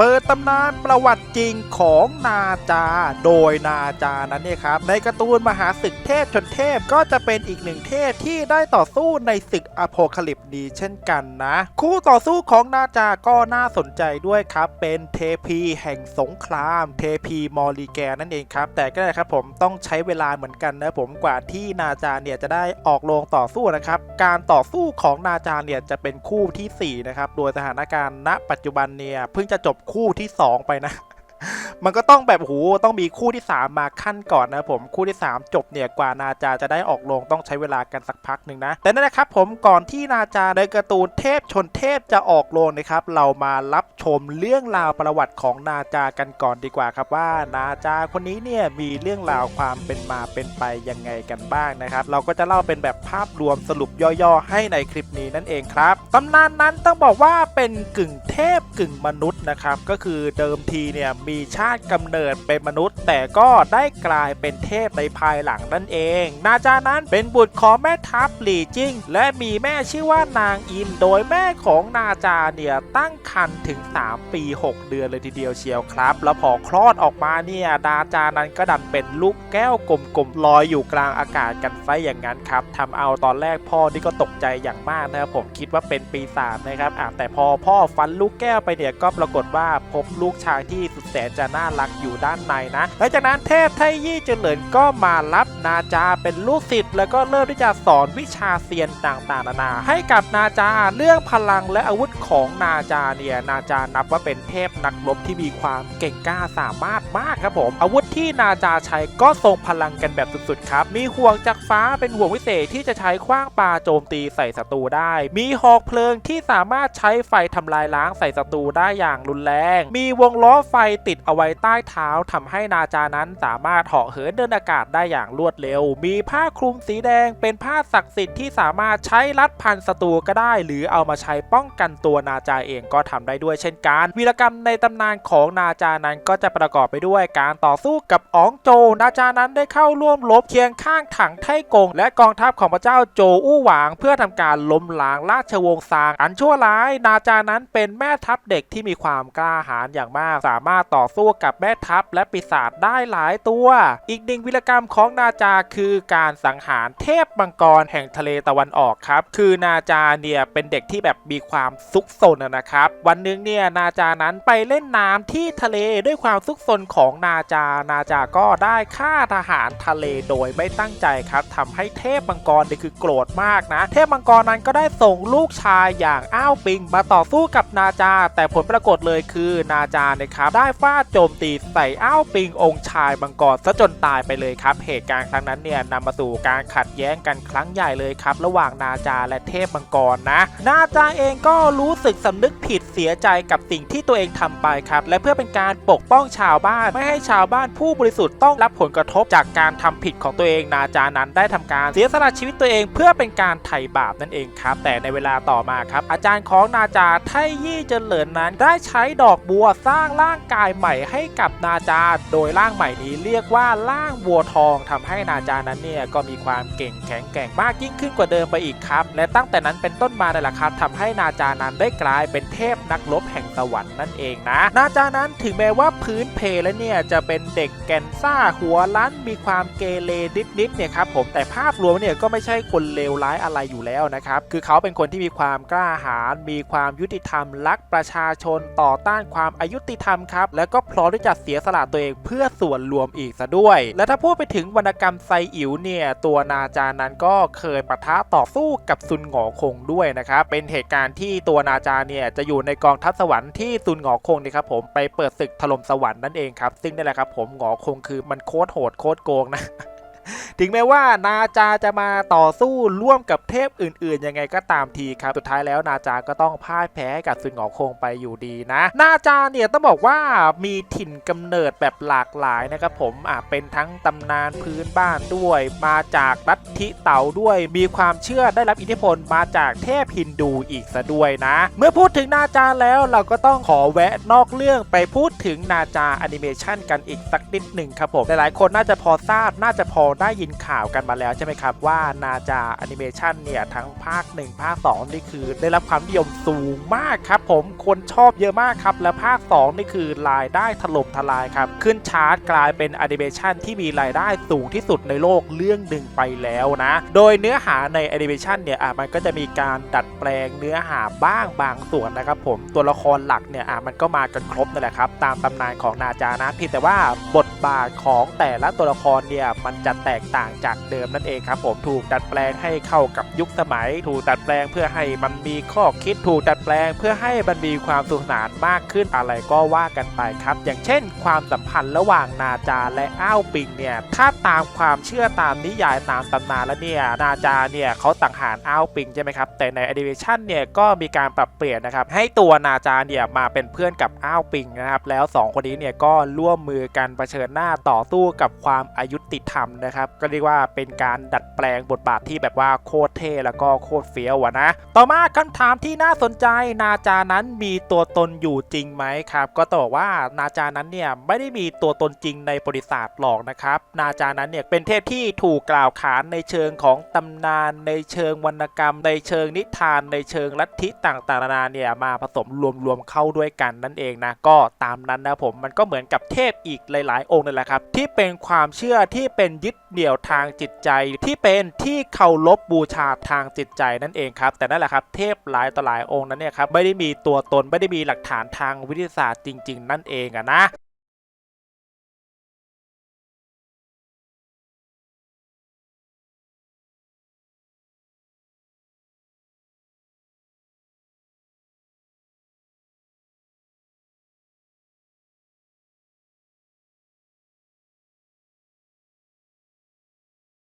เปิดตำนานประวัติจริงของนาจา โดยนาจานั้นเนี่ยครับ ในการ์ตูนมหาศึกเทพชนเทพก็จะเป็นอีกหนึ่งเทพที่ได้ต่อสู้ในศึกอโพคาลิปนี้เช่นกันนะ คู่ต่อสู้ของนาจาก็น่าสนใจด้วยครับ เป็นเทพีแห่งสงคราม เทพีมอริแกนนั่นเองครับ แต่ก็ได้ครับผมต้องใช้เวลาเหมือนกันนะผมกว่าที่นาจาเนี่ยจะได้ออกโรงต่อสู้นะครับ การต่อสู้ของนาจาเนี่ยจะเป็นคู่ทีสี่4นะครับโดยสถานการณ์ณปัจจุบันเนี่ยเพิ่งจะจบคู่ที่ 2 ไปนะ มันก็ต้องแบบโหต้องมีคู่ที่ 3 มาขั้นก่อนนะผมคู่ที่ 3 จบเนี่ยกว่านาจาจะได้ออกโรงต้องใช้เวลากันสักพักหนึ่งนะ แต่นั่นแหละครับผมก่อนที่นาจาในการ์ตูนเทพชนเทพจะออกโรงนะครับ เรามารับชมเรื่องราวประวัติของนาจากันก่อนดีกว่าครับว่านาจาคนนี้เนี่ยมีเรื่องราวความเป็นมาเป็นไปยังไงกันบ้างนะครับ เราก็จะเล่าเป็นแบบภาพรวมสรุปย่อๆ ให้ในคลิปนี้นั่นเองครับตำนานนั้นต้องบอกว่าเป็นกึ่งเทพกึ่งมนุษย์นะครับก็คือเดิมทีเนี่ยมีชาติกำเนิดเป็นมนุษย์ แต่ก็ได้กลายเป็นเทพในภายหลังนั่นเอง นาจานั้นเป็นบุตรของแม่ทัพหลี่จิ้ง และมีแม่ชื่อว่านางอิน โดยแม่ของนาจาเนี่ยตั้งครรภ์ถึง 3 ปี 6 เดือนเลยทีเดียวเชียวครับ แล้วพอคลอดออกมาเนี่ยนาจานั้นก็ดันเป็นลูกแก้วกลมๆลอยอยู่กลางอากาศกันซะอย่างนั้นครับทำเอาตอนแรกพ่อนี่ก็ตกใจอย่างมากนะครับผมคิดว่าเป็นปีศาจนะครับแต่พอพ่อฟันลูกแก้วไปเนี่ยก็ปรากฏว่าพบลูกชายที่สุดแสนจะน่า่ารักอยู่ด้านในนะหลังจากนั้นเทพไทยี่เจริญก็มารับนาจาเป็นลูกศิษย์แล้วก็เริ่มที่จะสอนวิชาเซียนต่างๆนานา ให้กับนาจาเรื่องพลังและอาวุธของนาจาเนี่ยนาจานับว่าเป็นเทพนักรบที่มีความเก่งกล้าสามารถมากครับผม อาวุธที่นาจาใช้ก็ทรงพลังกันแบบสุดๆครับ มีห่วงจากฟ้าเป็นห่วงวิเศษที่จะใช้คว้างปลาโจมตีใส่ศัตรูได้ มีหอกเพลิงที่สามารถใช้ไฟทำลายล้างใส่ศัตรูได้อย่างรุนแรง มีวงล้อไฟติดเอาไว้ใต้เท้าทำให้นาจานั้นสามารถเหาะเหินเดินอากาศได้อย่างรวดเร็ว มีผ้าคลุมสีแดงเป็นผ้าศักดิ์สิทธิ์ที่สามารถใช้รัดพันศัตรูก็ได้ หรือเอามาใช้ป้องกันตัวนาจาเองก็ทำได้ด้วยเช่นกัน วีรกรรมในตำนานของนาจานั้นก็จะประกอบไปด้วยการต่อสู้กับอ๋องโจ นาจานั้นได้เข้าร่วมรบเคียงข้างถังไทกง และกองทัพของพระเจ้าโจอู้หวางเพื่อทำการล้มล้างราชวงศ์ซาง อันชั่วร้าย นาจานั้นเป็นแม่ทัพเด็กที่มีความกล้าหาญอย่างมาก สามารถต่อสู้กับแม่ทัพและปีศาจได้หลายตัว อีกหนึ่งวีรกรรมของนาจาคือการสังหารเทพมังกรแห่งทะเลตะวันออกครับ คือนาจาเนี่ยเป็นเด็กที่แบบมีความซุกซนนะครับ วันหนึงเนี่ยนาจานั้นไปเล่นน้ำที่ทะเลด้วยความซุกซนของนาจา นาจาก็ได้ฆ่าทหารทะเลโดยไม่ตั้งใจครับทำให้เทพมังกรเนี่ยคือโกรธมากนะ เทพมังกรนั้นก็ได้ส่งลูกชายอย่างอ้าวปิง มาต่อสู้กับนาจา แต่ผลปรากฏเลยคือนาจาเนี่ยครับได้ฟาดโจมตีใส่อ้าวปิงองค์ชายมังกรซะจนตายไปเลยครับ เหตุการณ์ครั้งนั้นเนี่ยนำมาสู่การขัดแย้งกันครั้งใหญ่เลยครับ ระหว่างนาจาและเทพมังกรนะ นาจาเองก็รู้สึกสำนึกผิดเสียใจกับสิ่งที่ตัวเองทำไปครับ และเพื่อเป็นการปกป้องชาวบ้าน ไม่ให้ชาวบ้านผู้บริสุทธิ์ต้องรับผลกระทบจากการทำผิดของตัวเองนาจานั้นได้ทำการเสียสละชีวิตตัวเองเพื่อเป็นการไถ่บาปนั่นเองครับ แต่ในเวลาต่อมาครับ อาจารย์ของนาจาไทยี่เจริญนั้นได้ใช้ดอกบัวสร้างร่างกายใหม่ให้กับนาจาโดยร่างใหม่นี้เรียกว่าร่างวัวทองทำให้นาจานั้นเนี่ยก็มีความเก่งแข็งแกร่งมากยิ่งขึ้นกว่าเดิมไปอีกครับ และตั้งแต่นั้นเป็นต้นมาเนี่ยแหละครับทำให้นาจานั้นได้กลายเป็นเทพนักรบแห่งสวรรค์นั่นเองนะนาจานั้นถึงแม้ว่าพื้นเพแล้วเนี่ยจะเป็นเด็กแก่นซ่าหัวล้านมีความเกเรนิดๆเนี่ยครับผมแต่ภาพรวมเนี่ยก็ไม่ใช่คนเลวร้ายอะไรอยู่แล้วนะครับคือเขาเป็นคนที่มีความกล้าหาญมีความยุติธรรมรักประชาชนต่อต้านความอายุติธรรมครับ แล้วก็พร้อมที่จะเสียสละตัวเองเพื่อส่วนรวมอีกซะด้วย และถ้าพูดไปถึงวรรณกรรมไซอิ๋วเนี่ยตัวนาจานั้นก็เคยปะทะต่อสู้กับซุนหงอคงด้วยนะครับเป็นเหตุการณ์ที่ตัวนาจาเนี่ยจะอยู่ในกองทัพสวรรค์ที่ซุนหงอคงนี่ครับผมไปเปิดศึกถล่มสวรรค์นั่นเองครับซึ่งนี่แหละครับผมหงอคงคือมันโคตรโหดโคตรโกงนะ ถึงแม้ว่านาจาจะมาต่อสู้ร่วมกับเทพอื่นๆ ยังไงก็ตามทีครับ สุดท้ายแล้วนาจาก็ต้องพ่ายแพ้กับซุนหงอคงไปอยู่ดีนะ นาจาเนี่ยต้องบอกว่ามีถิ่นกำเนิดแบบหลากหลายนะครับผมอะเป็นทั้งตำนานพื้นบ้านด้วย มาจากลัทธิเต่าด้วย มีความเชื่อได้รับอิทธิพลมาจากเทพฮินดูอีกซะด้วยนะ เมื่อพูดถึงนาจาแล้วเราก็ต้องขอแวะนอกเรื่องไปพูดถึงนาจาแอนิเมชันกันอีกสักนิดหนึ่งครับผมหลายๆคนน่าจะพอทราบน่าจะพอได้ยินนข่าวกันมาแล้วใช่ไหมครับ ว่านาจาแอนิเมชันเนี่ย ทั้งภาค 1 ภาค 2 นี่คือ ได้รับความนิยมสูงมากครับผมคนชอบเยอะมากครับ และภาค 2 นี่คือรายได้ถล่มทลายครับ ขึ้นชาร์ตกลายเป็นแอนิเมชันที่มีรายได้สูงที่สุดในโลกเรื่องหนึ่งไปแล้วนะ โดยเนื้อหาในแอนิเมชันเนี่ยอะมันก็จะมีการดัดแปลงเนื้อหาบ้างบางส่วนนะครับผมตัวละครหลักเนี่ยอะมันก็มากันครบนั่นแหละครับตามตำนานของนาจานะเพียงแต่ว่าบทบาทของแต่ละตัวละครเนี่ยมันจะแตกต่างจากเดิมนั่นเองครับผมถูกดัดแปลงให้เข้ากับยุคสมัย ถูกดัดแปลงเพื่อให้มันมีข้อคิดถูกดัดแปลง เพื่อให้มันมีความสนุกสนานมากขึ้นอะไรก็ว่ากันไปครับ อย่างเช่น ความสัมพันธ์ระหว่างนาจาและอ้าวปิงเนี่ยถ้าตามความเชื่อตามนิยายตามตำนานแล้วเนี่ยนาจาเนี่ยเขาต่างหารอ้าวปิงใช่ไหมครับแต่ในแอนิเมชันเนี่ยก็มีการปรับเปลี่ยนนะครับให้ตัวนาจาเนี่ยมาเป็นเพื่อนกับอ้าวปิงนะครับแล้วสองคนนี้เนี่ยก็ร่วมมือกันเผชิญหน้าต่อสู้กับความอายุติธรรมนะครับก็เรียกว่าเป็นการดัดแปลงบทบาทที่แบบว่าโคตรเท่แล้วก็โคตรเฟี้ยวะนะ ต่อมาคำถามที่น่าสนใจนาจานั้นมีตัวตนอยู่จริงไหมครับ ก็ต้องบอกว่านาจานั้นเนี่ยไม่ได้มีตัวตนจริงในบริษัทหรอกนะครับ นาจานั้นเนี่ยเป็นเทพที่ถูกกล่าวขานในเชิงของตำนานในเชิงวรรณกรรม ในเชิงนิทานในเชิงลัทธิต่างๆนานาเนี่ยมาผสมรวมๆเข้าด้วยกันนั่นเองนะก็ตามนั้นนะผมมันก็เหมือนกับเทพอีกหลาย ๆ องค์นั่นแหละครับที่เป็นความเชื่อที่เป็นยึดเหนี่ยวยวทางจิตใจที่เป็นที่เคารพบูชาทางจิตใจนั่นเองครับ แต่นั่นแหละครับเทพหลายต่อหลายองค์นั้นเนี่ยครับไม่ได้มีตัวตนไม่ได้มีหลักฐานทางวิทยาศาสตร์จริง ๆ นั่นเองอะนะ